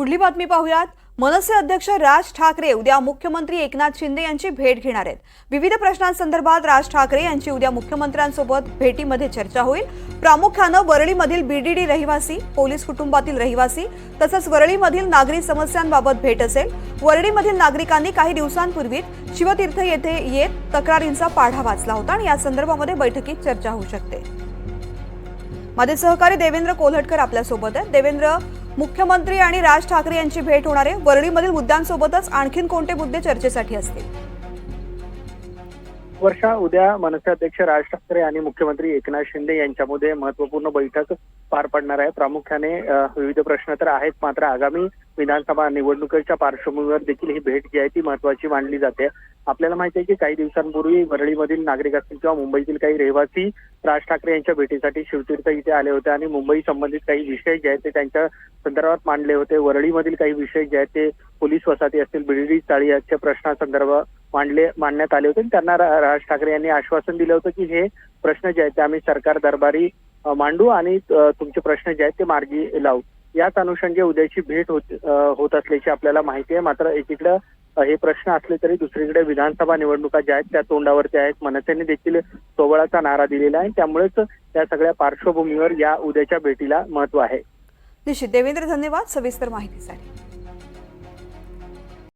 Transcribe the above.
पुढली बातमी पाहूयात. मनसे अध्यक्ष राज ठाकरे उद्या मुख्यमंत्री एकनाथ शिंदे यांची भेट घेणार आहेत. विविध प्रश्नांसंदर्भात राज ठाकरे यांची उद्या मुख्यमंत्र्यांसोबत भेटीमध्ये चर्चा होईल. प्रामुख्यानं वरळीमधील बीडीडी रहिवासी पोलीस कुटुंबातील रहिवासी तसंच वरळीमधील नागरी समस्यांबाबत भेट असेल. वरळीमधील नागरिकांनी काही दिवसांपूर्वीच शिवतीर्थ येथे येत तक्रारींचा पाढा वाचला होता आणि या संदर्भामध्ये बैठकीत चर्चा होऊ शकते. माझे सहकारी देवेंद्र कोल्हटकर आपल्यासोबत आहेत. देवेंद्र मुख्यमंत्री आणि राज ठाकरे यांची भेट होणार आहे वरळीमधील मुद्द्यांसोबतच आणखीन कोणते मुद्दे चर्चेसाठी असतील? वर्षा उद्या मनसे अध्यक्ष राज ठाकरे आणि मुख्यमंत्री एकनाथ शिंदे यांच्यामध्ये महत्त्वपूर्ण बैठक पार पडणार आहे. प्रामुख्याने विविध प्रश्न तर आहेत मात्र आगामी विधानसभा निवडणुकीच्या पार्श्वभूमीवर देखील ही भेट जी आहे ती महत्वाची मानली जाते. आपल्याला माहिती आहे की काही दिवसांपूर्वी वरळीमधील नागरिक असतील किंवा मुंबईतील काही रहिवासी राज ठाकरे यांच्या भेटीसाठी शिवतीर्थ इथे आले होते आणि मुंबई संबंधित काही विषय जे आहेत ते त्यांच्या संदर्भात मांडले होते. वरळीमधील काही विषय जे आहेत ते पोलीस वसाहती असतील बिडडी चाळी याच्या प्रश्नासंदर्भात मांडले मांडण्यात आले होते. आणि त्यांना राज ठाकरे यांनी आश्वासन दिलं होतं की हे प्रश्न जे आहेत ते आम्ही सरकार दरबारी मांडू आणि तुमचे प्रश्न जे आहेत ते मार्गी लावू. याच अनुषंगे उद्याची भेट होत होत असल्याची आपल्याला माहिती आहे. मात्र एकीकडं हे प्रश्न असले तरी दुसरीकडे विधानसभा निवडणुका ज्या आहेत त्या तोंडावरती आहेत. मनसेने देखील सोबळाचा नारा दिलेला आहे. त्यामुळेच या सगळ्या पार्श्वभूमीवर या उद्याच्या भेटीला महत्त्व आहे. निश्चित. देवेंद्र धन्यवाद सविस्तर माहितीसाठी.